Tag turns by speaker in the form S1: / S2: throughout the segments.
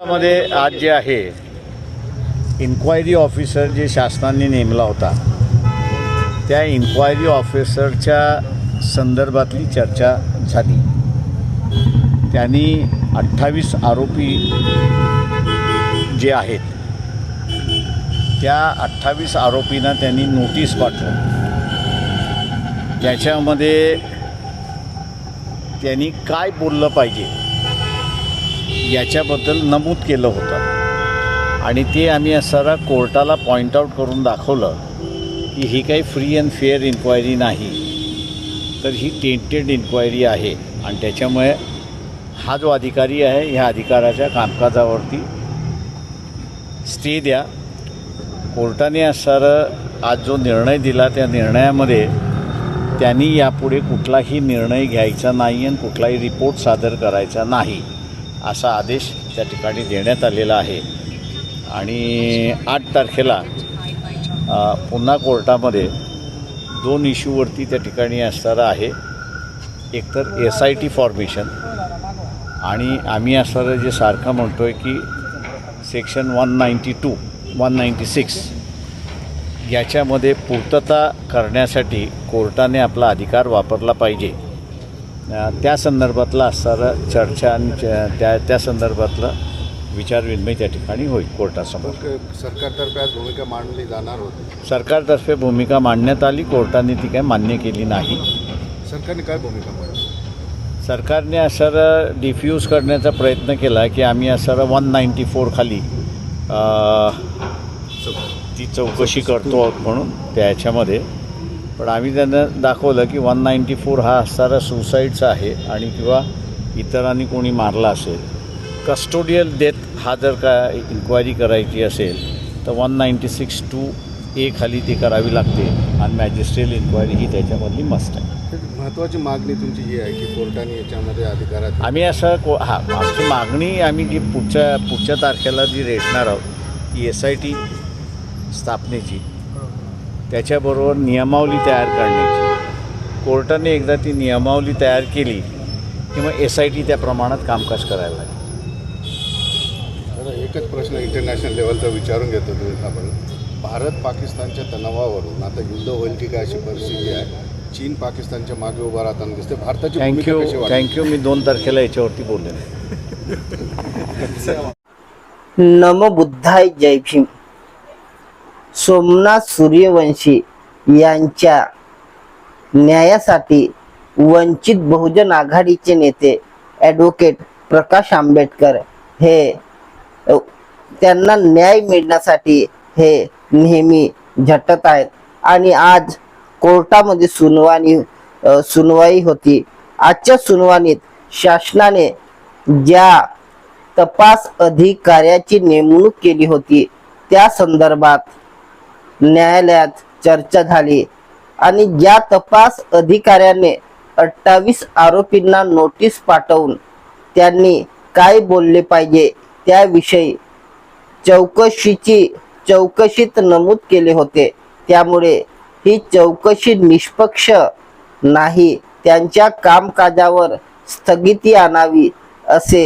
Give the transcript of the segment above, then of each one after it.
S1: मध्ये आज जे आहे इन्क्वायरी ऑफिसर जे शासनाने नेमला होता त्या इन्क्वायरी ऑफिसरच्या संदर्भातली चर्चा झाली. त्यांनी अठ्ठावीस आरोपी जे आहेत त्या अठ्ठावीस आरोपींना त्यांनी नोटीस पाठवली. त्याच्यामध्ये त्यांनी काय बोललं पाहिजे? याच्याबद्दल नमूद केलं होतं. आणि ते आम्ही सारा कोर्टाला पॉईंट आऊट करून दाखवलं की ही काही फ्री अँड फेअर इन्क्वायरी नाही. तर ही टेंटेड इन्क्वायरी आहे. आणि त्याच्यामुळे हा जो अधिकारी आहे ह्या अधिकाराच्या कामकाजावरती स्टे द्या. कोर्टाने सर आज जो निर्णय दिला त्या निर्णयामध्ये त्यांनी यापुढे कुठलाही निर्णय घ्यायचा नाही आणि कुठलाही रिपोर्ट सादर करायचा नाही. असा आदेश त्या ठिकाणी देण्यात आलेला आहे. आणि आठ तारखेला पुन्हा कोर्टामध्ये दोन इश्यूवरती त्या ठिकाणी असणारं आहे. एकतर एस आय टी फॉर्मेशन आणि आम्ही असणारं जे सारखं म्हणतो आहे की section one ninety two one ninety six याच्यामध्ये पूर्तता करण्यासाठी कोर्टाने आपला अधिकार वापरला पाहिजे. त्या संदर्भातला असणारं चर्चा आणि त्या त्या संदर्भातलं विचारविनिमय त्या ठिकाणी होईल कोर्टासमोर.
S2: सरकारतर्फे आज भूमिका मांडली जाणार होती.
S1: सरकारतर्फे भूमिका मांडण्यात आली कोर्टाने ती काय मान्य केली नाही.
S2: सरकारने काय भूमिका मांडली?
S1: सरकारने असं डिफ्यूज करण्याचा प्रयत्न केला की आम्ही असं वन नाईंटी फोर खाली अ, ती चौकशी करतो आहोत म्हणून त्याच्यामध्ये पण आम्ही त्यांना दाखवलं की वन नाईंटी फोर हा असणारा सुसाईडचा आहे आणि किंवा इतरांनी कोणी मारला असेल. कस्टोडियल डेथ हा जर का इन्क्वायरी करायची असेल तर one ninety six two A खाली ती करावी लागते आणि मॅजिस्ट्रियल इन्क्वायरी ही त्याच्यामधली मस्ट आहे.
S2: महत्त्वाची मागणी तुमची ही आहे की कोर्टाने याच्यामध्ये अधिकारात
S1: आम्ही असं को हां आमची मागणी आम्ही जी पुढच्या पुढच्या तारखेला जी रेटणार आहोत ती एस आय टी स्थापनेची. त्याच्याबरोबर नियमावली तयार करण्याची. कोर्टाने एकदा ती नियमावली तयार केली की मग एस आय टी त्या प्रमाणात कामकाज करायला लागेल.
S2: आता एकच प्रश्न इंटरनॅशनल लेवलचा विचारून घेतो तुम्ही आपण. भारत पाकिस्तानच्या तणावावरून आता युद्ध होईल की काय अशी परिस्थिती आहे? चीन पाकिस्तानच्या मागे उभा राहताना दिसते भारताची भूमिका
S1: थँक्यू थँक्यू मी दोन तारखेला याच्यावरती बोलेन
S3: नम बुद्धाय जय भीम. सोमनाथ सूर्यवंशी यांच्या न्यायासाठी वंचित बहुजन आघाडीचे नेते ॲडव्होकेट प्रकाश आंबेडकर हे त्यांना न्याय मिळण्यासाठी हे नेहमी झटत आहेत. आणि आज कोर्टामध्ये सुनवाणी सुनवाई होती. आजच्या सुनवाणीत शासनाने ज्या तपास अधिकाऱ्याची नेमणूक केली होती त्या संदर्भात न्यायालयात चर्चा झाली आणि ज्या तपास अधिकाऱ्याने अठ्ठावीस आरोपींना नोटीस पाठवून त्यांनी काय बोलले पाहिजे त्याविषयी चौकशीची चौकशीत नमूद केले होते. त्यामुळे ही चौकशी निष्पक्ष नाही त्यांच्या कामकाजावर स्थगिती आणावी असे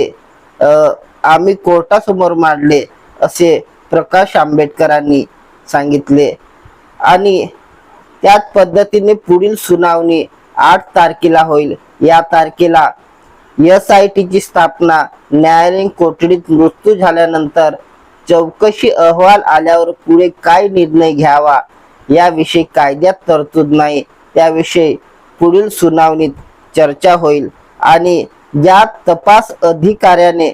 S3: आम्ही कोर्टासमोर मांडले असे प्रकाश आंबेडकरांनी सांगितले. आणि त्याच पद्धतीने पुढील सुनावणी आठ तारखेला होईल. या तारखेला एस आय टीची स्थापना न्यायालयीन कोठडीत मृत्यू झाल्यानंतर चौकशी अहवाल आल्यावर पुढे काय निर्णय घ्यावा याविषयी कायद्यात तरतूद नाही त्याविषयी पुढील सुनावणीत चर्चा होईल. आणि ज्या तपास अधिकाऱ्याने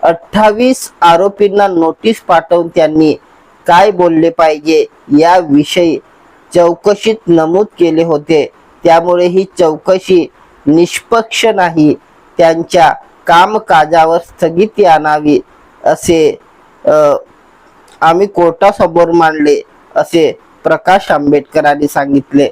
S3: अठ्ठावीस आरोपींना नोटीस पाठवून त्यांनी काय बोलले पाहिजे याविषयी चौकशीत नमूद केले होते. त्यामुळे ही चौकशी निष्पक्ष नाही. त्यांच्या कामकाजावर स्थगिती आणावी असे आम्ही कोर्टासमोर मांडले असे प्रकाश आंबेडकरांनी सांगितले.